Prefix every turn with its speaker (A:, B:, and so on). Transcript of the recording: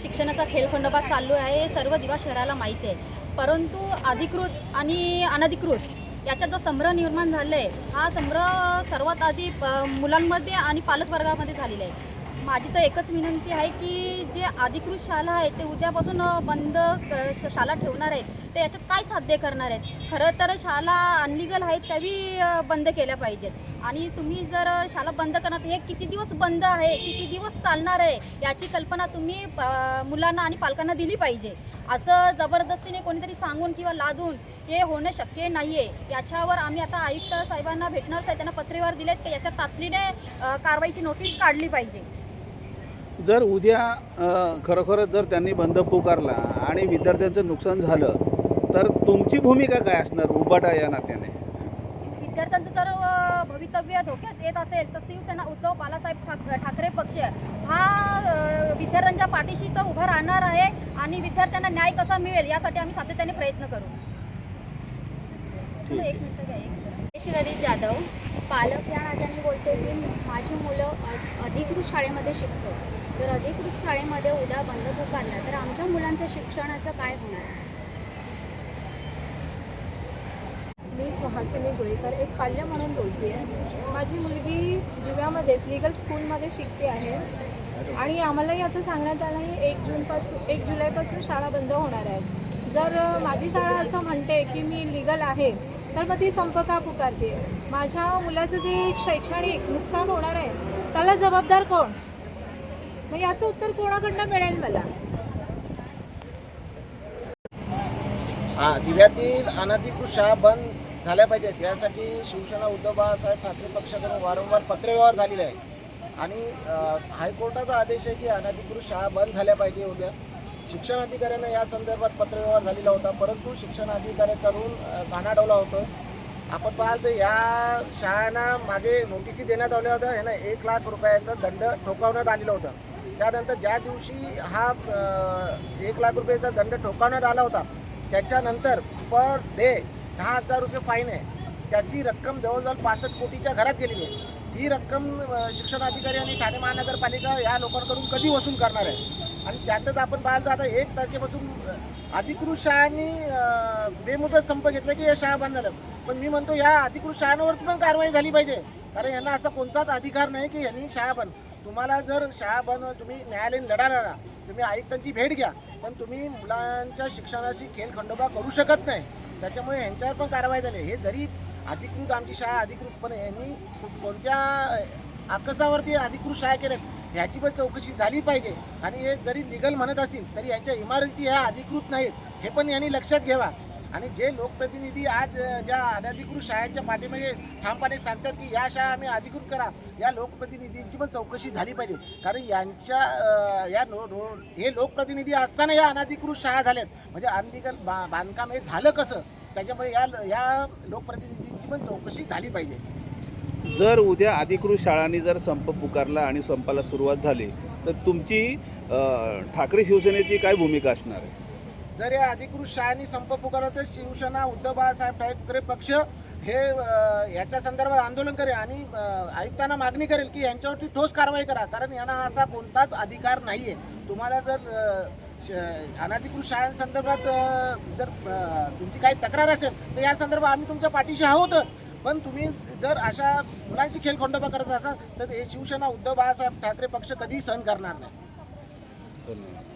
A: शिक्षणाचा खेळखंडोबा चालू आहे हे सर्व दिवस शहराला माहिती आहे. परंतु अधिकृत आणि अनधिकृत याचा जो संभ्रम निर्माण झाला आहे हा संभ्रम सर्वात आधी मुलांमध्ये आणि पालकवर्गामध्ये झालेला आहे. माझी तर एकच विनंती आहे की जे अधिकृत शाळा आहेत ते उद्यापासून बंद क- श- शाळा ठेवणार आहेत ते याच्यात काय साध्य करणार आहेत? खरं तर शाळा अनलिगल आहेत त्याही बंद केल्या पाहिजेत. आणि तुम्ही जर शाळा बंद करणार हे किती दिवस बंद आहे किती दिवस चालणार आहे याची कल्पना तुम्ही मुलांना आणि पालकांना दिली पाहिजे. असं जबरदस्तीने कोणीतरी सांगून किंवा लादून हे होणं शक्य नाही आहे याच्यावर आम्ही आता आयुक्त साहेबांना भेटणार आहे त्यांना पत्रेवर दिलेत की याच्या तातडीने कारवाईची नोटीस काढली पाहिजे.
B: जर उद्या खरोखरच जर त्यांनी बंद पुकारला आणि विद्यार्थ्यांचं नुकसान झालं तर तुमची भूमिका काय असणार उबाटा या नात्याने?
A: विद्यार्थ्यांचं जर भवितव्य धोक्यात येत असेल तर शिवसेना उद्धव बाळासाहेब ठाक ठाकरे पक्ष हा विद्यार्थ्यांच्या पाठीशी तर उभा राहणार आहे आणि विद्यार्थ्यांना न्याय कसा मिळेल यासाठी आम्ही सातत्याने प्रयत्न करू. एक मिनिट घ्या, एक मिनिट.
C: श्री जाधव. पालक या नात्याने बोलते की माझी मुलं अधिकृत शाळेमध्ये शिकतात. जर अधिकृत शाळेमध्ये उद्या बंद पुकारला तर आमच्या मुलांचं शिक्षणाचं काय होणार?
D: मी सुहासिनी गुळेकर एक पाल्य म्हणून बोलते. माझी मुलगी दिव्यामध्येच लिगल स्कूलमध्ये शिकते आहे. आणि आम्हालाही असं सांगण्यात आलं आहे एक जूनपासून एक जुलैपासून शाळा बंद होणार आहे. जर माझी शाळा असं म्हणते की मी लिगल आहे तर मग ती संप का पुकारते? माझ्या मुलाचं जे शैक्षणिक नुकसान होणार आहे त्याला जबाबदार कोण? मग याचं उत्तर कोणाकडनं मिळेल मला?
E: हा दिव्यातील अनधिकृत शाळा बंद झाल्या पाहिजेत. यासाठी शिवसेना उद्धव बाळासाहेब ठाकरे पक्षाकडून वारंवार पत्रव्यवहार झालेले आहे आणि हायकोर्टाचा आदेश आहे की अनधिकृत शाळा बंद झाल्या पाहिजे होत्या शिक्षण अधिकाऱ्यांना या संदर्भात पत्रव्यवहार झालेला होता परंतु शिक्षण अधिकाऱ्याकडून घाणाडवला होतं. आपण पाहाल तर या शाळांना मागे नोटिसी देण्यात आल्या होत्या. यांना एक लाख रुपयाचा दंड ठोकावण्यात आलेला होता. त्यानंतर ज्या दिवशी हा एक लाख रुपयाचा दंड ठोकावण्यात आला होता त्याच्यानंतर पर डे दहा हजार रुपये फाईन आहे. त्याची रक्कम जवळजवळ पासष्ट कोटीच्या घरात गेलेली आहे. ही रक्कम शिक्षण अधिकारी आणि ठाणे महानगरपालिका या लोकांकडून कधी वसूल करणार आहे? आणि त्यातच आपण पाहिलं तर आता एक तारखेपासून अधिकृत शाळांनी बेमुदत संप घेतला की या शाळा बंद झाल्या पण मी म्हणतो या अधिकृत शाळांवरती पण कारवाई झाली पाहिजे. कारण यांना असा कोणताच अधिकार नाही की यांनी शाळा बन. तुम्हाला जर शाळा बन तुम्ही न्यायालयीन लढा लढा तुम्ही आयुक्तांची भेट घ्या पण तुम्ही मुलांच्या शिक्षणाशी खेळखंडोबा करू शकत नाही. त्याच्यामुळे यांच्यावर पण कारवाई झाली. हे जरी अधिकृत आमची शाळा अधिकृतपणे यांनी कोणत्या आकसावरती अधिकृत शाळा केल्यात ह्याची पण चौकशी झाली पाहिजे. आणि हे जरी लिगल म्हणत असतील तरी यांच्या इमारती ह्या अधिकृत नाहीत. हे पण यांनी लक्षात घ्यावा. आणि जे लोकप्रतिनिधी आज ज्या अनधिकृत शाळांच्या पाठीमध्ये ठामपणे सांगतात की या शाळा आम्ही अधिकृत करा या लोकप्रतिनिधींची पण चौकशी झाली पाहिजे. कारण यांच्या या नो नो हे लोकप्रतिनिधी असताना या अनधिकृत शाळा झाल्यात. म्हणजे अनलिगल बा बांधकाम हे झालं कसं? त्याच्यामुळे या या लोकप्रतिनिधींची पण चौकशी झाली पाहिजे.
B: जर उद्या अधिकृत शाळांनी जर संप पुकारला आणि संपाला सुरुवात झाली तर तुमची ठाकरे शिवसेनेची काय भूमिका असणार आहे?
E: जर या अधिकृत शाळांनी संप पुकारला तर शिवसेना उद्धव बाळासाहेब ठाकरे पक्ष हे याच्या संदर्भात आंदोलन करेल आणि आयुक्तांना मागणी करेल की यांच्यावरती ठोस कारवाई करा. कारण यांना असा कोणताच अधिकार नाही आहे तुम्हाला जर अनाधिकृत शाळांसंदर्भात जर तुमची काही तक्रार असेल तर या संदर्भात आम्ही तुमच्या पाठीशी आहोतच. पण तुम्ही जर अशा मुलांची खेळखंडोबा करत असाल तर हे शिवसेना उद्धव बाळासाहेब ठाकरे पक्ष कधीही सहन करणार नाही.
B: धन्यवाद.